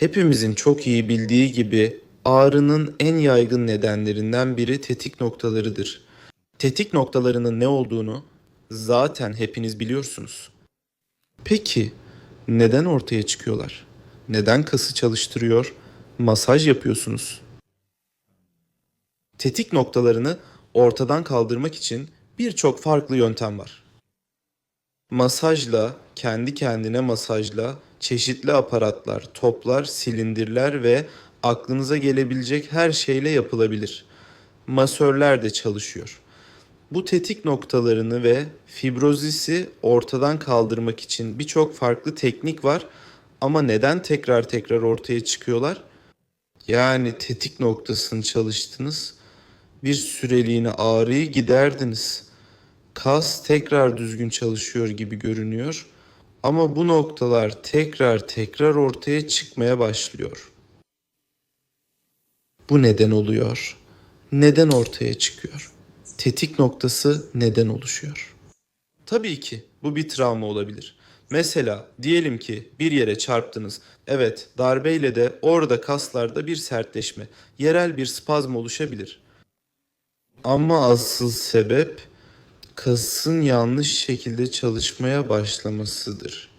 Hepimizin çok iyi bildiği gibi ağrının en yaygın nedenlerinden biri tetik noktalarıdır. Tetik noktalarının ne olduğunu zaten hepiniz biliyorsunuz. Peki neden ortaya çıkıyorlar? Neden kası çalıştırıyor, masaj yapıyorsunuz? Tetik noktalarını ortadan kaldırmak için birçok farklı yöntem var. Masajla, kendi kendine masajla, çeşitli aparatlar, toplar, silindirler ve aklınıza gelebilecek her şeyle yapılabilir. Masörler de çalışıyor. Bu tetik noktalarını ve fibrozisi ortadan kaldırmak için birçok farklı teknik var ama neden tekrar tekrar ortaya çıkıyorlar? Yani tetik noktasını çalıştınız, bir süreliğine ağrıyı giderdiniz. Kas tekrar düzgün çalışıyor gibi görünüyor ama bu noktalar tekrar tekrar ortaya çıkmaya başlıyor. Bu neden oluyor? Neden ortaya çıkıyor? Tetik noktası neden oluşuyor? Tabii ki bu bir travma olabilir. Mesela diyelim ki bir yere çarptınız. Evet, darbeyle de orada kaslarda bir sertleşme, yerel bir spazm oluşabilir. Ama asıl sebep kasın yanlış şekilde çalışmaya başlamasıdır.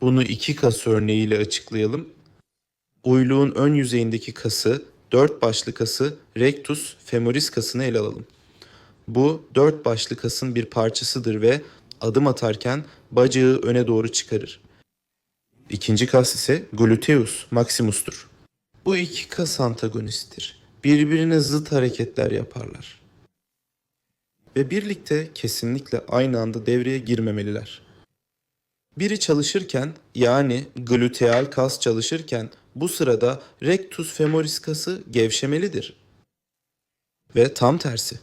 Bunu iki kas örneğiyle açıklayalım. Uyluğun ön yüzeyindeki kası, dört başlı kası, rectus femoris kasını ele alalım. Bu dört başlı kasın bir parçasıdır ve adım atarken bacağı öne doğru çıkarır. İkinci kas ise gluteus maximus'tur. Bu iki kas antagonisttir. Birbirine zıt hareketler yaparlar. Ve birlikte kesinlikle aynı anda devreye girmemeliler. Biri çalışırken yani gluteal kas çalışırken bu sırada rectus femoris kası gevşemelidir. Ve tam tersi.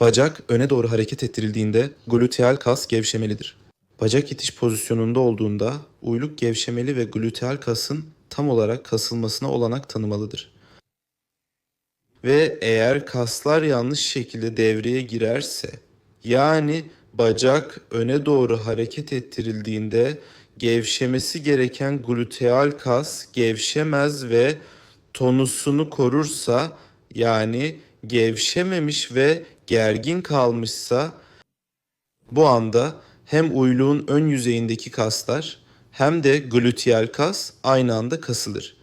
Bacak öne doğru hareket ettirildiğinde gluteal kas gevşemelidir. Bacak itiş pozisyonunda olduğunda uyluk gevşemeli ve gluteal kasın tam olarak kasılmasına olanak tanımalıdır. Ve eğer kaslar yanlış şekilde devreye girerse yani bacak öne doğru hareket ettirildiğinde gevşemesi gereken gluteal kas gevşemez ve tonusunu korursa yani gevşememiş ve gergin kalmışsa bu anda hem uyluğun ön yüzeyindeki kaslar hem de gluteal kas aynı anda kasılır.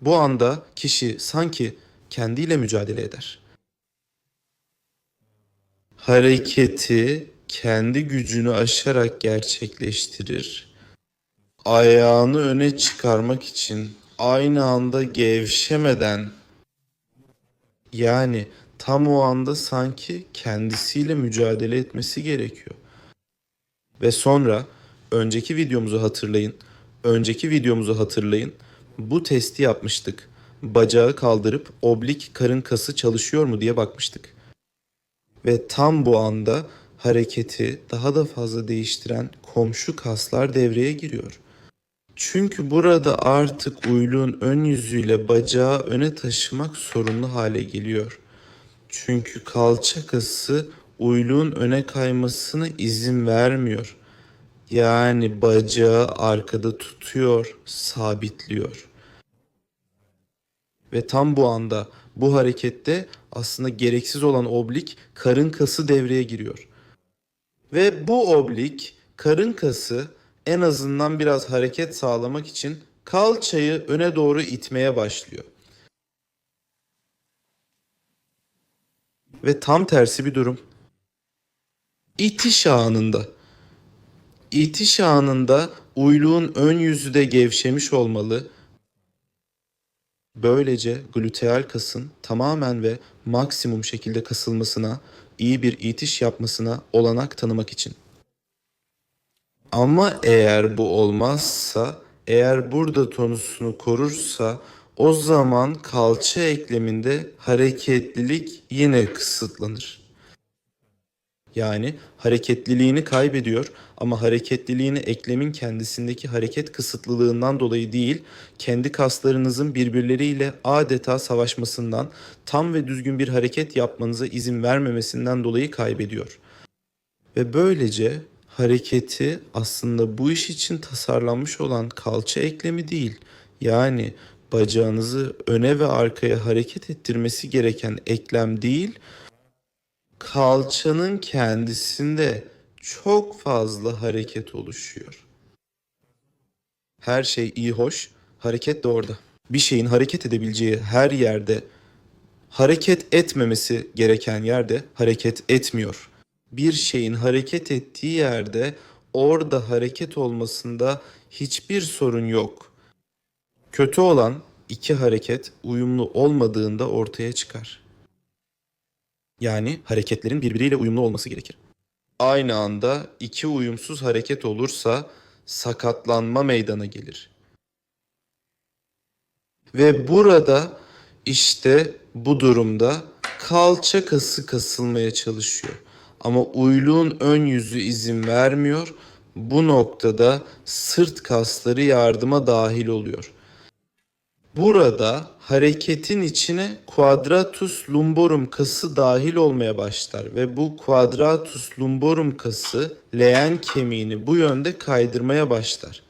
Bu anda kişi sanki kendiyle mücadele eder. Hareketi kendi gücünü aşarak gerçekleştirir. Ayağını öne çıkarmak için aynı anda gevşemeden yani tam o anda sanki kendisiyle mücadele etmesi gerekiyor. Ve sonra önceki videomuzu hatırlayın. Önceki videomuzu hatırlayın. Bu testi yapmıştık. Bacağı kaldırıp oblik karın kası çalışıyor mu diye bakmıştık. Ve tam bu anda hareketi daha da fazla değiştiren komşu kaslar devreye giriyor. Çünkü burada artık uyluğun ön yüzüyle bacağı öne taşımak sorunlu hale geliyor. Çünkü kalça kası uyluğun öne kaymasına izin vermiyor. Yani bacağı arkada tutuyor, sabitliyor. Ve tam bu anda bu harekette aslında gereksiz olan oblik karın kası devreye giriyor. Ve bu oblik karın kası en azından biraz hareket sağlamak için kalçayı öne doğru itmeye başlıyor. Ve tam tersi bir durum. İtiş anında. İtiş anında uyluğun ön yüzü de gevşemiş olmalı. Böylece gluteal kasın tamamen ve maksimum şekilde kasılmasına, iyi bir itiş yapmasına olanak tanımak için. Ama eğer bu olmazsa, eğer burada tonusunu korursa o zaman kalça ekleminde hareketlilik yine kısıtlanır. Yani hareketliliğini kaybediyor ama hareketliliğini eklemin kendisindeki hareket kısıtlılığından dolayı değil, kendi kaslarınızın birbirleriyle adeta savaşmasından, tam ve düzgün bir hareket yapmanıza izin vermemesinden dolayı kaybediyor. Ve böylece hareketi aslında bu iş için tasarlanmış olan kalça eklemi değil. Yani bacağınızı öne ve arkaya hareket ettirmesi gereken eklem değil, kalçanın kendisinde çok fazla hareket oluşuyor. Her şey iyi hoş, hareket de orada. Bir şeyin hareket edebileceği her yerde hareket etmemesi gereken yerde hareket etmiyor. Bir şeyin hareket ettiği yerde orada hareket olmasında hiçbir sorun yok. Kötü olan iki hareket uyumlu olmadığında ortaya çıkar. Yani hareketlerin birbiriyle uyumlu olması gerekir. Aynı anda iki uyumsuz hareket olursa sakatlanma meydana gelir. Ve burada işte bu durumda kalça kası kasılmaya çalışıyor. Ama uyluğun ön yüzü izin vermiyor. Bu noktada sırt kasları yardıma dahil oluyor. Burada hareketin içine quadratus lumborum kası dahil olmaya başlar ve bu quadratus lumborum kası leğen kemiğini bu yönde kaydırmaya başlar.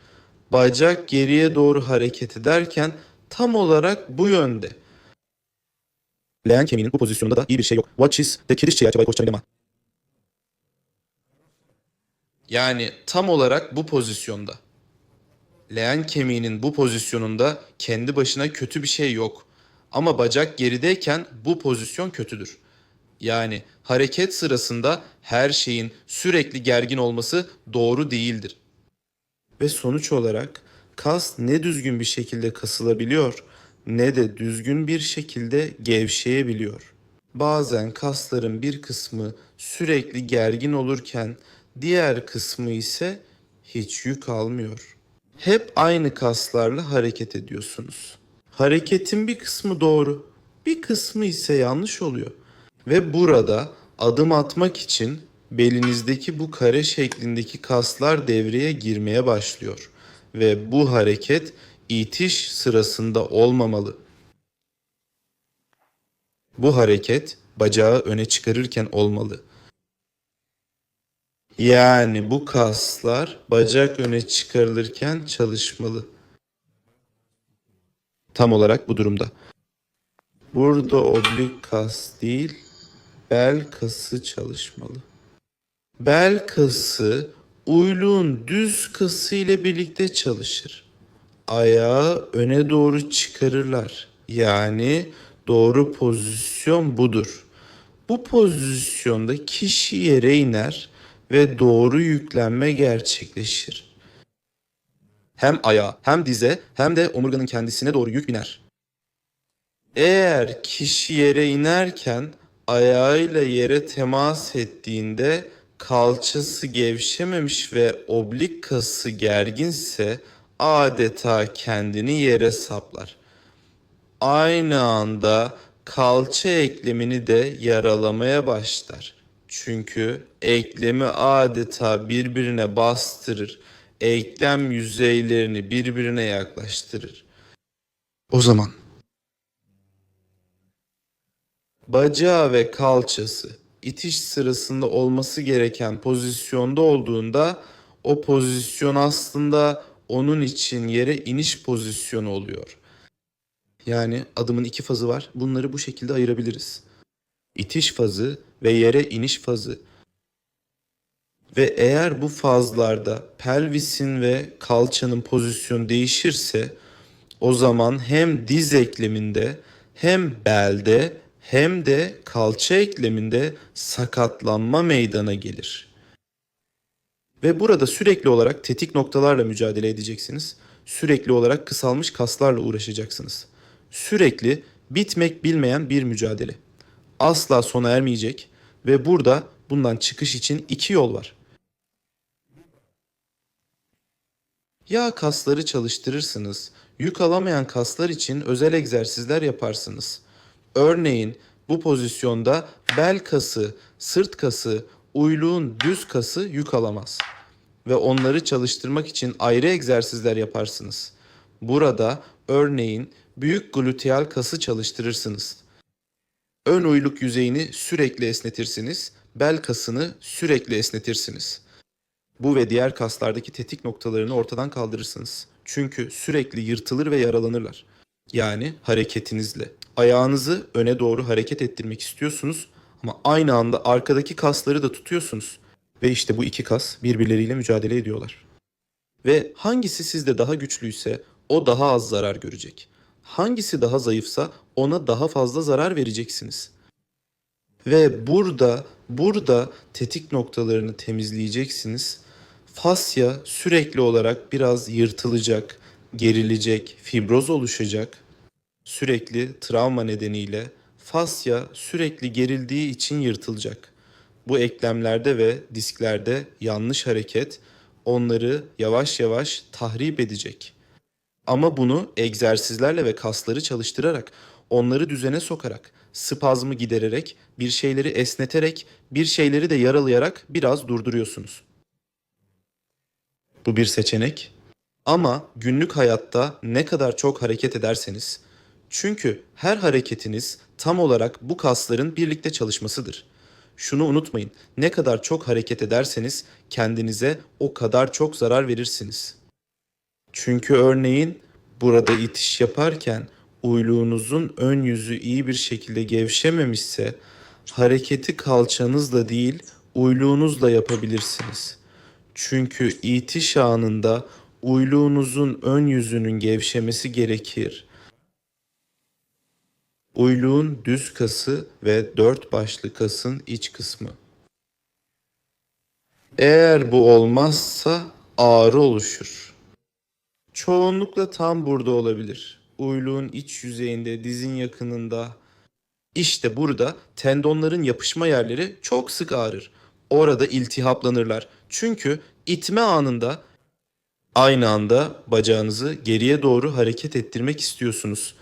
Bacak geriye doğru hareket ederken tam olarak bu yönde. Leğen kemiğinin bu pozisyonunda da iyi bir şey yok. What is the kirişçe açıbayı koşacağım Yani tam olarak bu pozisyonda. Leğen kemiğinin bu pozisyonunda kendi başına kötü bir şey yok. Ama bacak gerideyken bu pozisyon kötüdür. Yani hareket sırasında her şeyin sürekli gergin olması doğru değildir. Ve sonuç olarak kas ne düzgün bir şekilde kasılabiliyor ne de düzgün bir şekilde gevşeyebiliyor. Bazen kasların bir kısmı sürekli gergin olurken diğer kısmı ise hiç yük almıyor. Hep aynı kaslarla hareket ediyorsunuz. Hareketin bir kısmı doğru, bir kısmı ise yanlış oluyor. Ve burada adım atmak için belinizdeki bu kare şeklindeki kaslar devreye girmeye başlıyor ve bu hareket itiş sırasında olmamalı. Bu hareket bacağı öne çıkarırken olmalı. Yani bu kaslar bacak öne çıkarılırken çalışmalı. Tam olarak bu durumda. Burada oblik kas değil, bel kası çalışmalı. Bel kası uyluğun düz kası ile birlikte çalışır. Ayağı öne doğru çıkarırlar. Yani doğru pozisyon budur. Bu pozisyonda kişi yere iner ve doğru yüklenme gerçekleşir. Hem ayağa hem dize hem de omurganın kendisine doğru yük biner. Eğer kişi yere inerken ayağıyla yere temas ettiğinde kalçası gevşememiş ve oblik kası gerginse adeta kendini yere saplar. Aynı anda kalça eklemini de yaralamaya başlar. Çünkü eklemi adeta birbirine bastırır. Eklem yüzeylerini birbirine yaklaştırır. O zaman bacağı ve kalçası itiş sırasında olması gereken pozisyonda olduğunda o pozisyon aslında onun için yere iniş pozisyonu oluyor. Yani adımın iki fazı var. Bunları bu şekilde ayırabiliriz. İtiş fazı ve yere iniş fazı. Ve eğer bu fazlarda pelvisin ve kalçanın pozisyonu değişirse o zaman hem diz ekleminde hem belde hem de kalça ekleminde sakatlanma meydana gelir. Ve burada sürekli olarak tetik noktalarla mücadele edeceksiniz. Sürekli olarak kısalmış kaslarla uğraşacaksınız. Sürekli bitmek bilmeyen bir mücadele. Asla sona ermeyecek ve burada bundan çıkış için iki yol var. Ya kasları çalıştırırsınız, yük alamayan kaslar için özel egzersizler yaparsınız. Örneğin bu pozisyonda bel kası, sırt kası, uyluğun düz kası yük alamaz. Ve onları çalıştırmak için ayrı egzersizler yaparsınız. Burada örneğin büyük gluteal kası çalıştırırsınız. Ön uyluk yüzeyini sürekli esnetirsiniz, bel kasını sürekli esnetirsiniz. bu ve diğer kaslardaki tetik noktalarını ortadan kaldırırsınız. Çünkü sürekli yırtılır ve yaralanırlar. Yani hareketinizle. Ayağınızı öne doğru hareket ettirmek istiyorsunuz ama aynı anda arkadaki kasları da tutuyorsunuz. Ve işte bu iki kas birbirleriyle mücadele ediyorlar. Ve hangisi sizde daha güçlüyse o daha az zarar görecek. Hangisi daha zayıfsa ona daha fazla zarar vereceksiniz. Ve burada burada tetik noktalarını temizleyeceksiniz. Fasya sürekli olarak biraz yırtılacak, gerilecek, fibroz oluşacak. Sürekli travma nedeniyle fasya sürekli gerildiği için yırtılacak. Bu eklemlerde ve disklerde yanlış hareket onları yavaş yavaş tahrip edecek. Ama bunu egzersizlerle ve kasları çalıştırarak, onları düzene sokarak, spazmı gidererek, bir şeyleri esneterek, bir şeyleri de yaralayarak biraz durduruyorsunuz. Bu bir seçenek. Ama günlük hayatta ne kadar çok hareket ederseniz, çünkü her hareketiniz tam olarak bu kasların birlikte çalışmasıdır. Şunu unutmayın, ne kadar çok hareket ederseniz kendinize o kadar çok zarar verirsiniz. Çünkü örneğin burada itiş yaparken uyluğunuzun ön yüzü iyi bir şekilde gevşememişse hareketi kalçanızla değil uyluğunuzla yapabilirsiniz. Çünkü itiş anında uyluğunuzun ön yüzünün gevşemesi gerekir. Uyluğun düz kası ve dört başlı kasın iç kısmı. Eğer bu olmazsa ağrı oluşur. Çoğunlukla tam burada olabilir. Uyluğun iç yüzeyinde, dizin yakınında. İşte burada tendonların yapışma yerleri çok sık ağrır. Orada iltihaplanırlar. Çünkü itme anında aynı anda bacağınızı geriye doğru hareket ettirmek istiyorsunuz.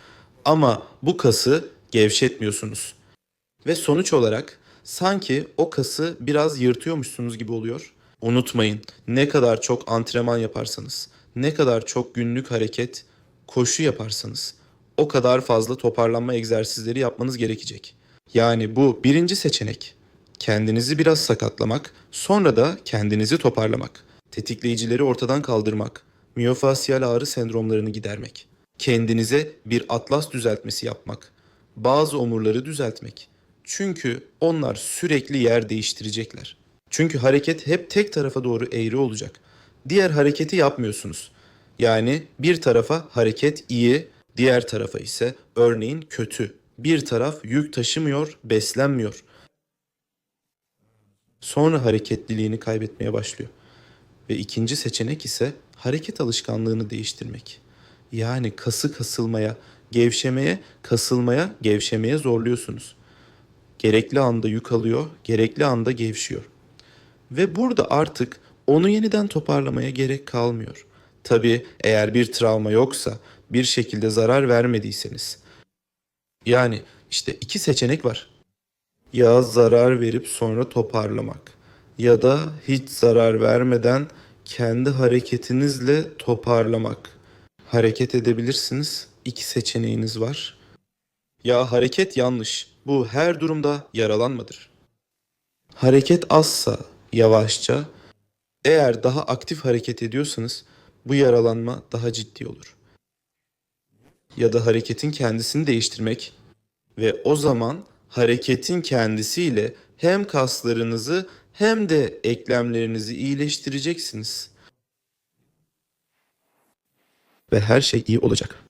Ama bu kası gevşetmiyorsunuz. Ve sonuç olarak sanki o kası biraz yırtıyormuşsunuz gibi oluyor. Unutmayın ne kadar çok antrenman yaparsanız, ne kadar çok günlük hareket, koşu yaparsanız o kadar fazla toparlanma egzersizleri yapmanız gerekecek. Yani bu birinci seçenek. Kendinizi biraz sakatlamak, sonra da kendinizi toparlamak. Tetikleyicileri ortadan kaldırmak, miyofasyal ağrı sendromlarını gidermek. Kendinize bir atlas düzeltmesi yapmak. Bazı omurları düzeltmek. Çünkü onlar sürekli yer değiştirecekler. Çünkü hareket hep tek tarafa doğru eğri olacak. Diğer hareketi yapmıyorsunuz. Yani bir tarafa hareket iyi, diğer tarafa ise örneğin kötü. Bir taraf yük taşımıyor, beslenmiyor. Sonra hareketliliğini kaybetmeye başlıyor. Ve ikinci seçenek ise hareket alışkanlığını değiştirmek. Yani kası kasılmaya, gevşemeye, kasılmaya, gevşemeye zorluyorsunuz. Gerekli anda yük alıyor, gerekli anda gevşiyor. Ve burada artık onu yeniden toparlamaya gerek kalmıyor. Tabii eğer bir travma yoksa, bir şekilde zarar vermediyseniz. Yani işte iki seçenek var. Ya zarar verip sonra toparlamak ya da hiç zarar vermeden kendi hareketinizle toparlamak. Hareket edebilirsiniz. İki seçeneğiniz var. Ya hareket yanlış. Bu her durumda yaralanmadır. Hareket azsa yavaşça, eğer daha aktif hareket ediyorsanız bu yaralanma daha ciddi olur. Ya da hareketin kendisini değiştirmek ve o zaman hareketin kendisiyle hem kaslarınızı hem de eklemlerinizi iyileştireceksiniz. Ve her şey iyi olacak.